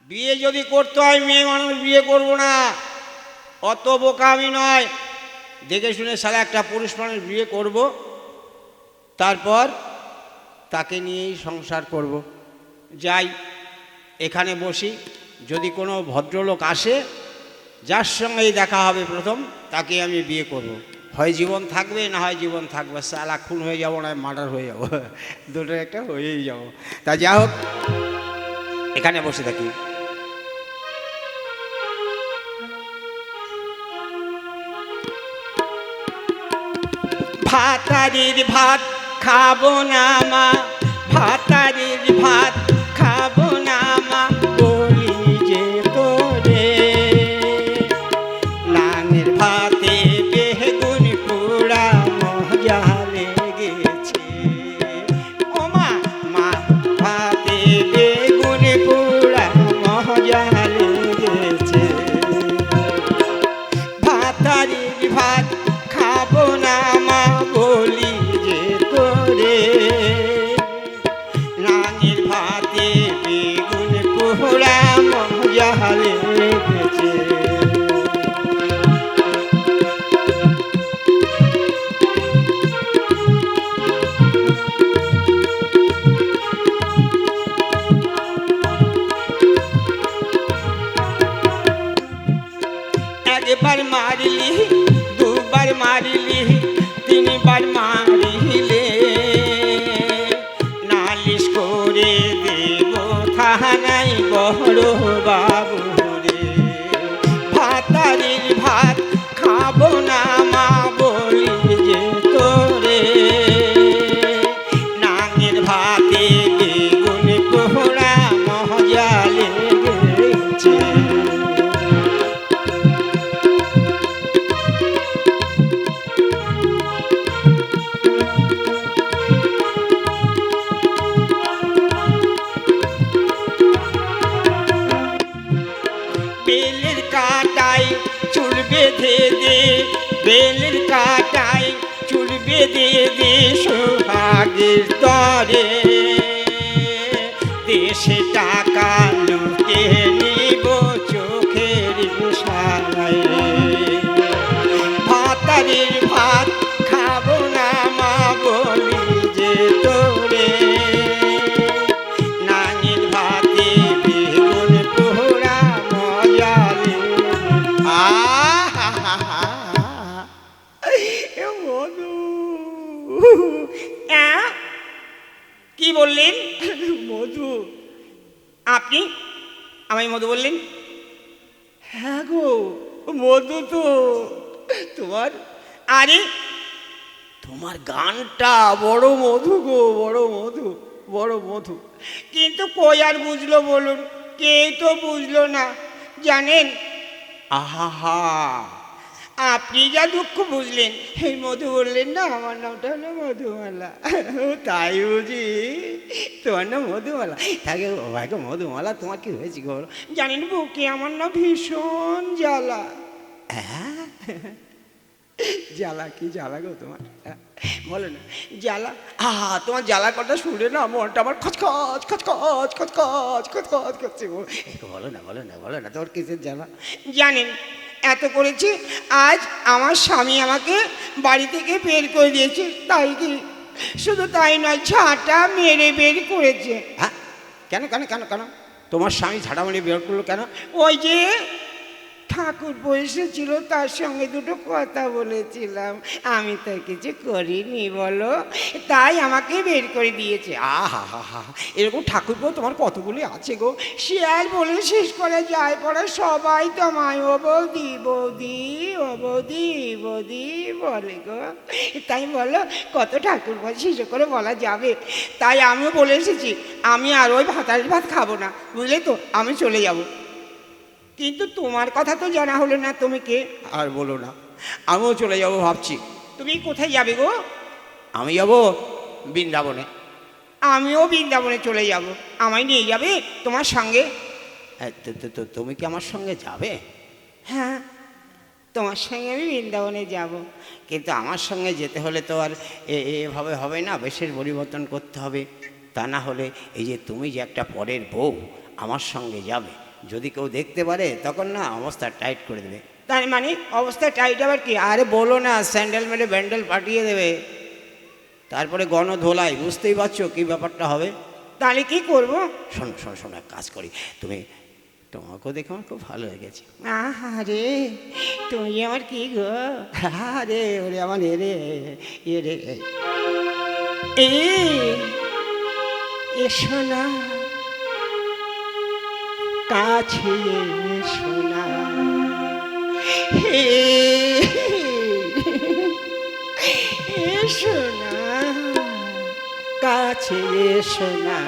বিয়ে যদি করতে হয়, মেয়ে মানুষ বিয়ে করব না। অত বোকা আমি নয়। দেখে শুনে সারা একটা পুরুষ মানুষ বিয়ে করব, তারপর তাকে নিয়েই সংসার করব। যাই, এখানে বসি। যদি কোনো ভদ্রলোক আসে, যার সঙ্গেই দেখা হবে প্রথম, তাকে আমি বিয়ে করব। হয় জীবন থাকবে, না হয় জীবন থাকবে। সালা খুন হয়ে যাব না, মার্ডার হয়ে যাব। দুটো একটা হয়েই যাব। তা যা হোক। এখানে বসে থাকি। ভাতারির ভাত খাব না মা ভাতারির ভাত বেঁধে বেলের কাটাই চুল বেঁধে দে সোহাগের তরে। দেশে টাকা মধু বললেন হ্যাঁ গো মধু তো। তোমার? আরে তোমার গানটা বড় মধু গো বড় মধু বড় মধু। কিন্তু কই আর বুঝলো বলুন? কে তো বুঝলো না জানেন? আহা আপনি যা দুঃখ বুঝলেন। এই মধু বললেন না আমার নামটা হলো মধুমালা। ও তাই বুঝি? তোমার নাম মধুমালা? তাকে ভাইকে মধুমালা তোমার কি হয়েছে গো? জানেন বুকে আমার না ভীষণ জ্বালা। হ্যাঁ? জ্বালা কি জ্বালা গো তোমার? হ্যাঁ, বলো না। জ্বালা? আহা তোমার জ্বালা কথা শুনে না মনটা আমার খচখচ খচখচ খচখচ খচখচ করছে বলো না বলো না বলো না তোমার কিসের জ্বালা? জানেন এত করেছি আজ আমার স্বামী আমাকে বাড়ি থেকে বের করে দিয়েছে তাই কি? শুধু তাই নয় ঝাঁটা মেরে বের করেছে। হ্যাঁ? কেন কেন কেন কেন? তোমার স্বামী ঝাঁটা মেরে বের করল কেন? ওই যে ঠাকুর বসেছিল, তার সঙ্গে দুটো কথা বলেছিলাম। আমি তো কিছু করিনি, বলো। তাই আমাকে বের করে দিয়েছে। আহা, হা হা এরকম ঠাকুর তোমার কতগুলি আছে গো। সে আর বলে শেষ করে যায় পড়ে সবাই তোমায়। ও বৌদি বৌদি, ও বৌদি বৌদি বলে গো। তাই বলো, কত ঠাকুর শেষ করে বলা যাবে। তাই আমিও বলে এসেছি, আমি আর ওই ভাতারের ভাত খাব না। বুঝলে তো? আমি চলে যাব। কিন্তু তোমার কথা তো জানা হলো না তুমি কে? আর বলো না। আমিও চলে যাব ভাবছি। তুমি কোথায় যাবে গো? আমি যাব বৃন্দাবনে। আমিও বৃন্দাবনে চলে যাব। আমায় নিয়ে যাবে তোমার সঙ্গে? হ্যাঁ, তুমি কি আমার সঙ্গে যাবে? হ্যাঁ তোমার সঙ্গে আমি বৃন্দাবনে যাব। কিন্তু আমার সঙ্গে যেতে হলে তো আর এভাবে হবে না বেশের পরিবর্তন করতে হবে। তা না হলে এই যে তুমি যে একটা পরের বউ আমার সঙ্গে যাবে। যদি কেউ দেখতে পারে তখন না অবস্থা টাইট করে দেবে। তার মানে অবস্থা টাইট আবার কি? আরে বলো না স্যান্ডেল মেরে ব্যান্ডেল পাঠিয়ে দেবে। তারপরে গণ ধোলাই বুঝতেই পারছ কি ব্যাপারটা হবে? তাহলে কি করব? শোনো শোনো শোনো এক কাজ করি। তুমি তোমাকেও দেখে আমার খুব ভালো লেগেছে। আরে তুমি আমার কি গো? আরে ওরে আমার এ রে এ রে। এ এসো না কাছে শোনা হে শোনা কাছে শোনা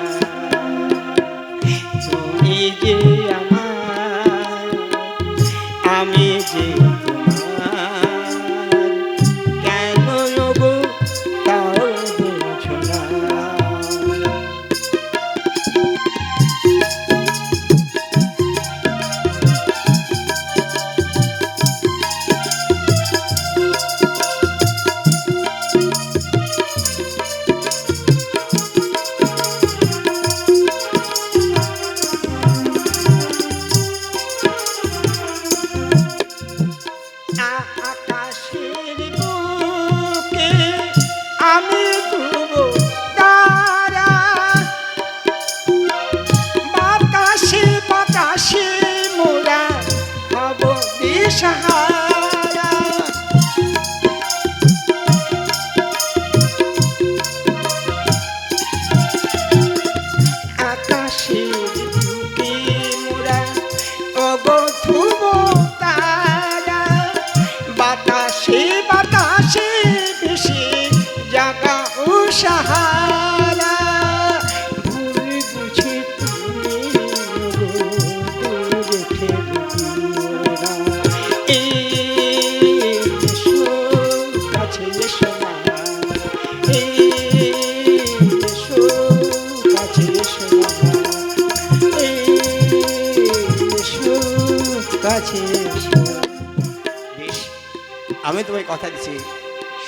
তুমি যে আমার কথা দিচ্ছি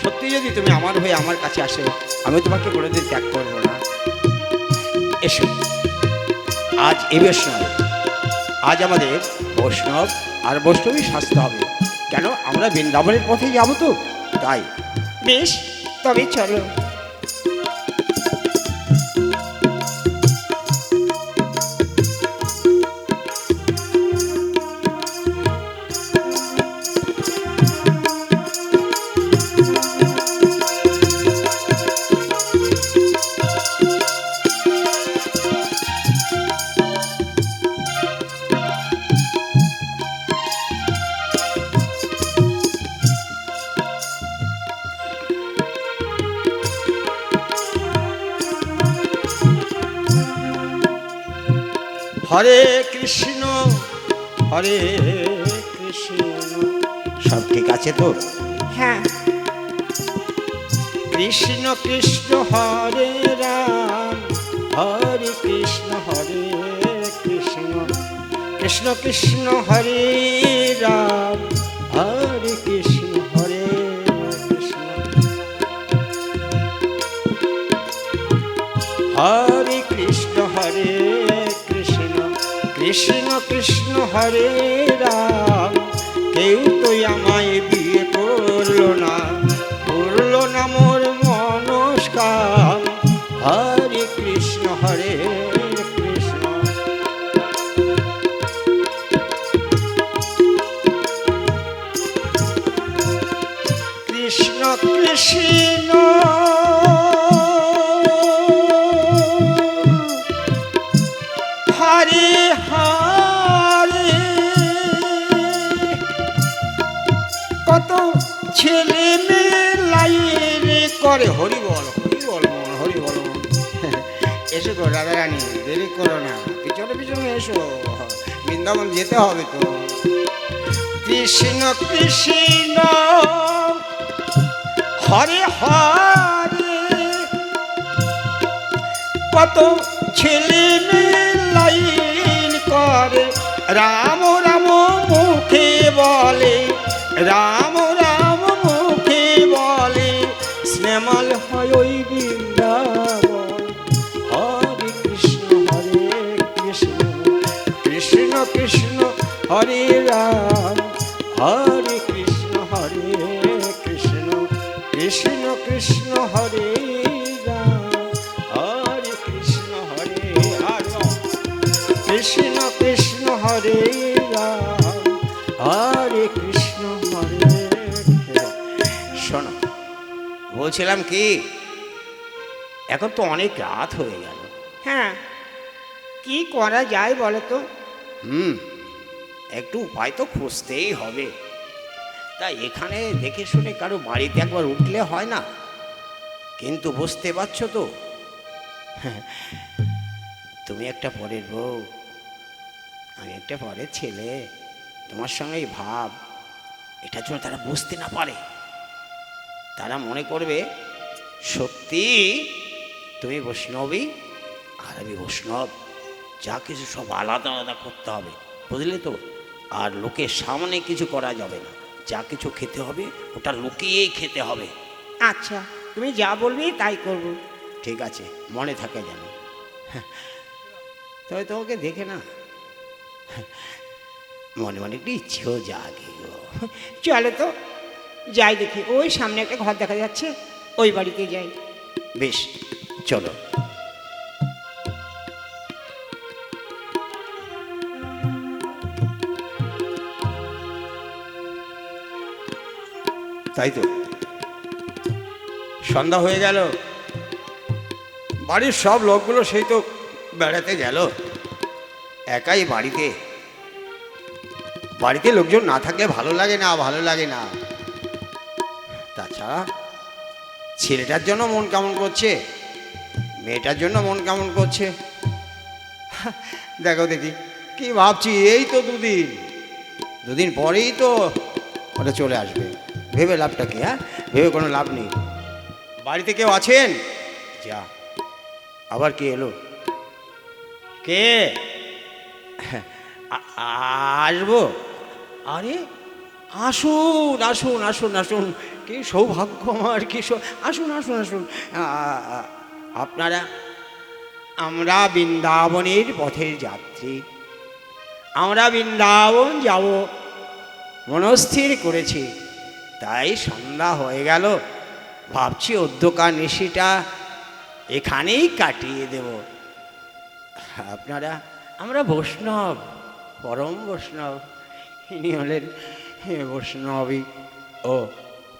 সত্যি যদি তুমি আমার হয়ে আমার কাছে আসো, আমি তোমাকে কোনোদিন ত্যাগ করব না। এসো। আজ এ বৈষ্ণব। আজ আমাদের বৈষ্ণব আর বৈষ্ণবই সাজতে হবে। কেন? আমরা বৃন্দাবনের পথে যাব তো। তাই। বেশ, তবে চলো। হরে কৃষ্ণ। সব ঠিক আছে তো হ্যাঁ। কৃষ্ণ কৃষ্ণ হরে রাম হরে কৃষ্ণ হরে কৃষ্ণ। কৃষ্ণ কৃষ্ণ হরে রাম হরে কৃষ্ণ হরে কৃষ্ণ। হরে কৃষ্ণ কৃষ্ণ হরে রাম। কেউ তো আমায় বিয়ে করল না করল না মোর মনস্কাম। হরে কৃষ্ণ হরে কৃষ্ণ। কৃষ্ণ কৃষ্ণ। করো না। পিছনে পিছনে এসো। বৃন্দাবন যেতে হবে তো। কৃষ্ণ কৃষ্ণ, হরে হরে। কত ছেলে মেয়ে এখন তো অনেক রাত হয়ে গেল। হ্যাঁ কি করা যায় বলো তো হুম একটু উপায় তো খুঁজতেই হবে। তা এখানে দেখে শুনে কারও বাড়িতে একবার উঠলে হয় না? কিন্তু বুঝতে পারছ তো? তুমি একটা পরের বউ আমি একটা পরের ছেলে। তোমার সঙ্গে এই ভাব এটার জন্য তারা বুঝতে না পারে। তারা মনে করবে সত্যি? তুমি বৈষ্ণবী? আর আমি বৈষ্ণব। যা কিছু সব আলাদা আলাদা করতে হবে বুঝলে তো? আর লোকের সামনে কিছু করা যাবে না। যা কিছু খেতে হবে ওটা লুকিয়েই খেতে হবে। আচ্ছা তুমি যা বলবি তাই করব। ঠিক আছে মনে থাকে যেন। তবে তোমাকে দেখে না মনে মনে একটু ইচ্ছেও জাগে গো। চলো তো যাই দেখি। ওই সামনে একটা ঘর দেখা যাচ্ছে। ওই বাড়িতে যাই। বেশ, চলো। তাই তো। সন্ধ্যা হয়ে গেল। বাড়ির সব লোকগুলো সেই তো বেড়াতে গেল। একাই বাড়িতে। বাড়িতে লোকজন না থাকলে ভালো লাগে না, ভালো লাগে না। তাছাড়া ছেলেটার জন্য মন কেমন করছে? মেয়েটার জন্য মন কেমন করছে? দেখো দেখি, কি ভাবছি, এই তো দুদিন। দুদিন পরেই তো ওটা চলে আসবে। ভেবে লাভটা কি হ্যাঁ? ভেবে কোনো লাভ নেই। বাড়িতে কেউ আছেন? যা, আবার কে এলো? কে? আসব? আরে, আসুন আসুন আসুন আসুন। কি সৌভাগ্য আমার, কি আসুন আসুন আসুন। আপনারা, আমরা বৃন্দাবনের পথের যাত্রী। আমরা বৃন্দাবন যাব। মনস্থির করেছি। তাই সন্ধ্যা হয়ে গেল। ভাবছি অধ্যকার নিশিটা এখানেই কাটিয়ে দেব। আপনারা, আমরা বৈষ্ণব, পরম বৈষ্ণব। ইনি হলেন বৈষ্ণবী। ও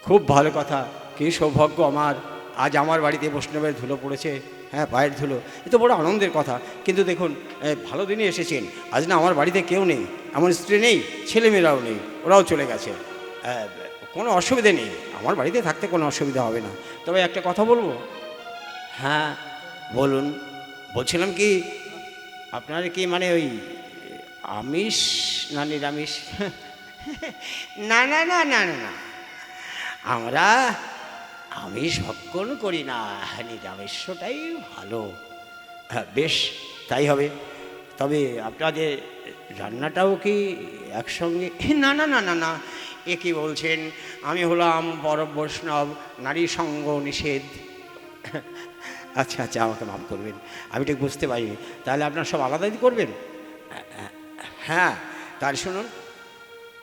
খুব ভালো কথা। কি সৌভাগ্য আমার। আজ আমার বাড়িতে বৈষ্ণবের ধুলো পড়েছে। হ্যাঁ পায়ের ধুলো। এ তো বড় আনন্দের কথা। কিন্তু দেখুন ভালো দিনে এসেছেন। আজ না আমার বাড়িতে কেউ নেই। আমার স্ত্রী নেই, ছেলেমেয়েরাও নেই। ওরাও চলে গেছে। কোনো অসুবিধে নেই। আমার বাড়িতে থাকতে কোনো অসুবিধা হবে না। তবে একটা কথা বলব? হ্যাঁ বলুন। বলছিলাম কি, আপনার কি মানে ওই আমিষ না নিরামিষ? না না না না না না। আমরা আমিষ ভক্ষণ করি না, নিরামিষটাই ভালো। হ্যাঁ বেশ, তাই হবে। তবে আপনাদের রান্নাটাও কি একসঙ্গে? না না না না না, এ কি বলছেন? আমি হলাম বড় বৈষ্ণব, নারী সঙ্গ নিষেধ। আচ্ছা আচ্ছা আমাকে মাফ করবেন, আমি ঠিক বুঝতে পারিনি। তাহলে আপনার সব আলাদাই করবেন? হ্যাঁ তার শুনুন,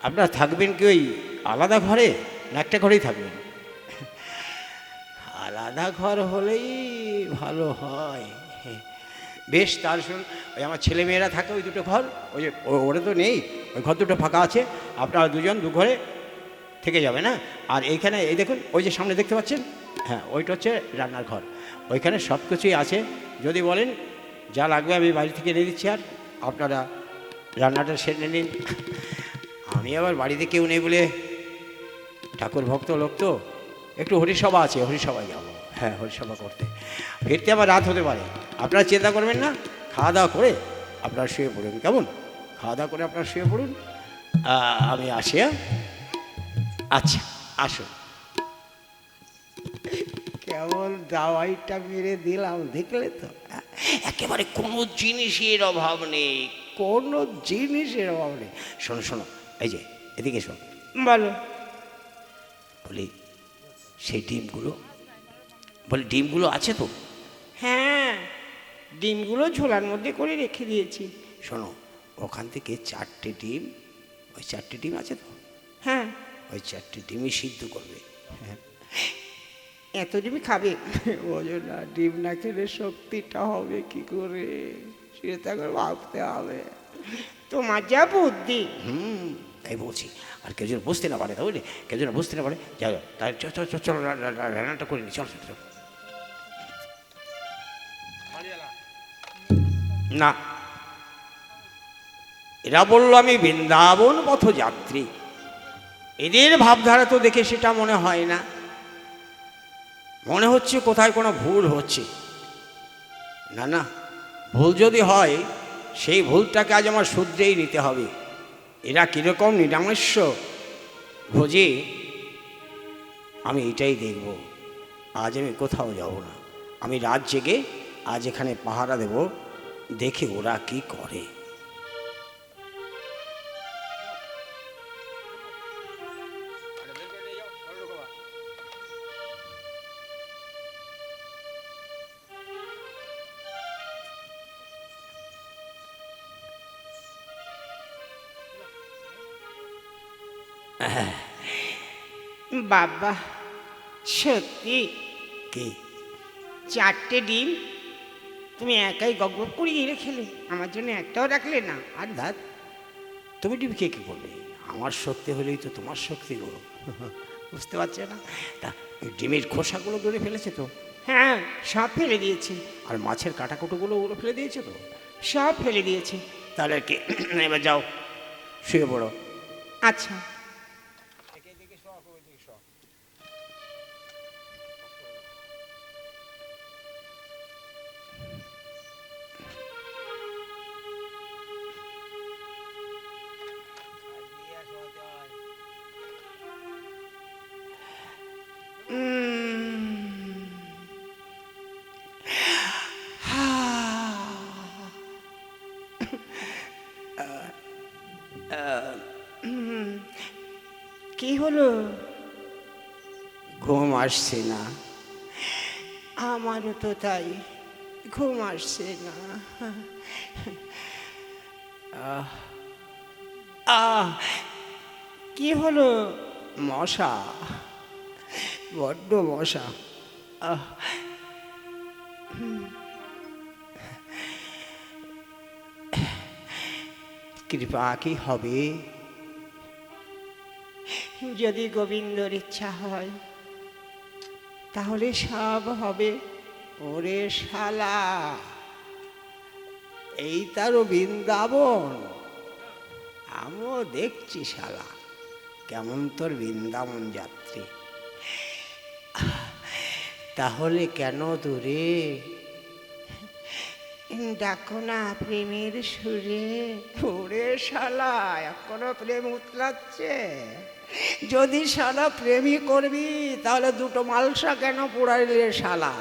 আপনারা থাকবেন কি ওই আলাদা ঘরে? একটা ঘরেই থাকবেন আলাদা ঘর হলেই ভালো হয়। বেশ তার শুনুন, ওই আমার ছেলে মেয়েরা থাকে ওই দুটো ঘর, ওই যে ওরা তো নেই, ওই ঘর দুটো ফাঁকা আছে, আপনারা দুজন দু ঘরে থেকে যাবে, না? আর এইখানে, এই দেখুন, ওই যে সামনে দেখতে পাচ্ছেন? হ্যাঁ ওইটা হচ্ছে রান্নার ঘর। ওইখানে সব কিছুই আছে। যদি বলেন, যা লাগবে আমি বাড়ি থেকে এনে দিচ্ছি আর আপনারা রান্নাটা সেরে নিন। আমি আবার বাড়িতে কেউ নেই বলে ঠাকুর ভক্ত লোক তো একটু হরিসভা আছে হরিসভায় যাব হ্যাঁ হরিসভা করতে। ফিরতে আবার রাত হতে পারে। আপনারা চিন্তা করবেন না খাওয়া দাওয়া করে আপনারা শুয়ে পড়ুন। কেমন? খাওয়া দাওয়া করে আপনারা শুয়ে পড়ুন। আমি আসি হ্যাঁ? আচ্ছা আসুন। কেমন দাওয়াইটা মেরে দিলাম দেখলে তো? একেবারে কোনো জিনিসের অভাব নেই। কোনো জিনিসের অভাব নেই। শোনো শোনো এই যে এদিকে শোনো বলো। বলি সেই ডিমগুলো? বলি ডিমগুলো আছে তো? হ্যাঁ ডিমগুলো ঝোলার মধ্যে করে রেখে দিয়েছি। শোনো ওখান থেকে চারটে ডিম ওই চারটে ডিম আছে তো? হ্যাঁ। ওই চারটে ডিমই সিদ্ধ করবে। হ্যাঁ এত ডিমি খাবে? ওজন না ডিম না খেলে শক্তিটা হবে কি করে? সেটা একবার ভাবতে হবে। তোমার যা বুদ্ধি। হুম। তাই বলছি। আর কেউ যেন বুঝতে না পারে তাই বুঝলি কেউ যেন বুঝতে না পারে যাও, তাই চল রান্নাটা করে নি চল চল না। এরা বলল আমি বৃন্দাবন পথযাত্রী। এদের ভাবধারা তো দেখে সেটা মনে হয় না। মনে হচ্ছে কোথায় কোনো ভুল হচ্ছে। না না ভুল যদি হয় সেই ভুলটাকে আজ আমার শুদ্ধেই নিতে হবে। এরা কীরকম নিরামস্য ভোজে, আমি এটাই দেখব। আজ আমি কোথাও যাব না। আমি রাত জেগে আজ এখানে পাহারা দেব। দেখে ওরা কি করে। বাবা সত্যি? কে? চারটে ডিম তুমি একাই গগব করিয়ে গিয়ে খেলে আমার জন্য একটাও রাখলে না। আর দাদ তুমি ডিম কে কী করবে আমার শক্তি হলেই তো তোমার শক্তি গো। বুঝতে পারছে না? তা ডিমের খোসাগুলো ধরে ফেলেছে তো? হ্যাঁ সব ফেলে দিয়েছে। আর মাছের কাটাকুটোগুলো ওগুলো ফেলে দিয়েছে তো? সব ফেলে দিয়েছে। তাহলে কি? এবার যাও শুয়ে পড়ো। আচ্ছা। আসছে না। আমারও তো তাই, ঘুম আসছে না। কি হলো? মশা, বড্ড মশা। কৃপা কি হবে? যদি গোবিন্দর ইচ্ছা হয়। তাহলে সব হবে। ওরে শালা এই তারও বৃন্দাবন আমিও দেখছি শালা কেমন তোর বৃন্দাবন যাত্রী। তাহলে কেন দূরে? ডাকো না প্রেমের সুরে। ওরে শালা এখনও প্রেম উতলাচ্ছে। যদি শালা প্রেমই করবি, তাহলে দুটো মালসা কেন পোড়ালি রে শালা?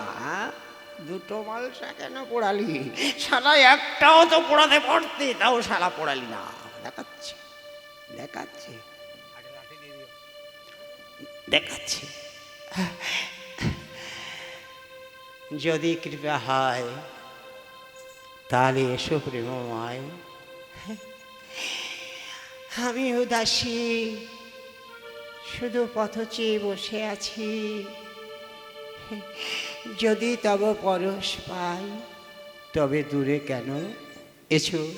দুটো মালসা কেন পোড়ালি? শালা একটাও তো পোড়াতে পারতি, তাও শালা পোড়ালি না। দেখাচ্ছে দেখাচ্ছে। দেখাচ্ছে। যদি কৃপা হয়, তাহলে এসো প্রেমময়। আমি উদাসী শুধু পথ চেয়ে বসে আছি। যদি তব পরশ পাই। তবে দূরে কেন? এসো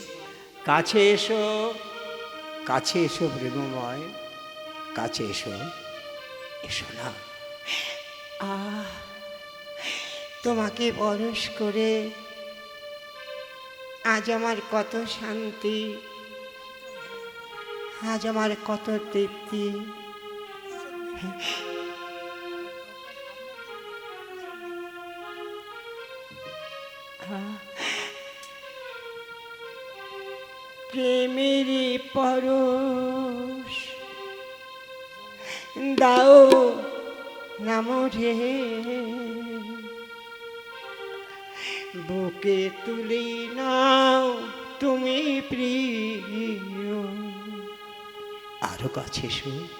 কাছে এসো কাছে এসো প্রেমময় কাছে এসো। এসো না। আহ তোমাকে পরশ করে আজ আমার কত শান্তি আজ আমার কত তৃপ্তি। আহ, প্রেমেরই পরশ। দাও নামরে বুকে তুলি নাও তুমি প্রিয়। আরও কাছে এসো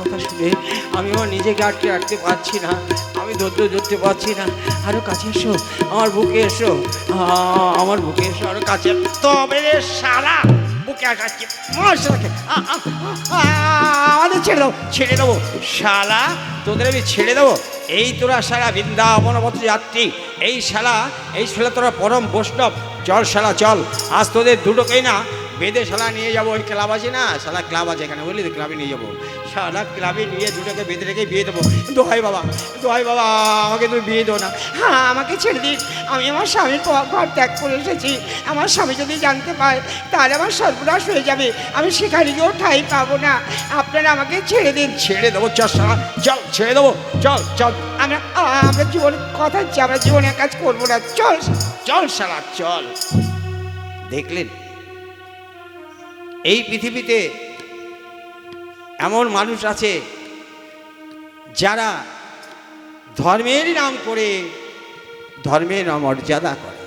কথা শুনে আমি আমার নিজেকে আটকে রাখতে পারছি না। আমি ধরতে ধরতে পারছি না। আরও কাছে এসো, আমার বুকে এসো। আমার বুকে এসো, আরও কাছে তবে রে সারা বুকে আটাচ্ছি আমাদের ছেড়ে দেবো ছেড়ে দেবো শালা, তোদের আমি ছেড়ে দেবো এই তোরা সারা বৃন্দাবনবত যাত্রী। এই শালা এই শালা তোরা পরম বৈষ্ণব। চল শালা, চল। আজ তোদের দুটোকেই না বেদে শালা নিয়ে যাব ওই ক্লাব আছে না? শালা ক্লাব আছে এখানে বুঝলি তো? ক্লাবে নিয়ে যাব। শালা ক্লাবে নিয়ে দুটোকে বেঁধে রেখে বিয়ে দেবো। দোহাই বাবা দোহাই বাবা আমাকে তুমি বিয়ে দেবো না। হ্যাঁ আমাকে ছেড়ে দিন। আমি আমার স্বামীর ঘর ত্যাগ করে এসেছি। আমার স্বামী যদি জানতে পায় তাহলে আমার সর্বনাশ হয়ে যাবে। আমি সেখানে গিয়েও ঠাই পাবো না। আপনারা আমাকে ছেড়ে দিন। ছেড়ে দেবো চল শালা চল ছেড়ে দেবো। চল চল। আমরা আমরা জীবনে কথা হচ্ছে আমরা জীবনে এক কাজ করব না। চল। চল শালা চল। দেখলেন? এই পৃথিবীতে এমন মানুষ আছে যারা ধর্মের নাম করে ধর্মের অমর্যাদা করে।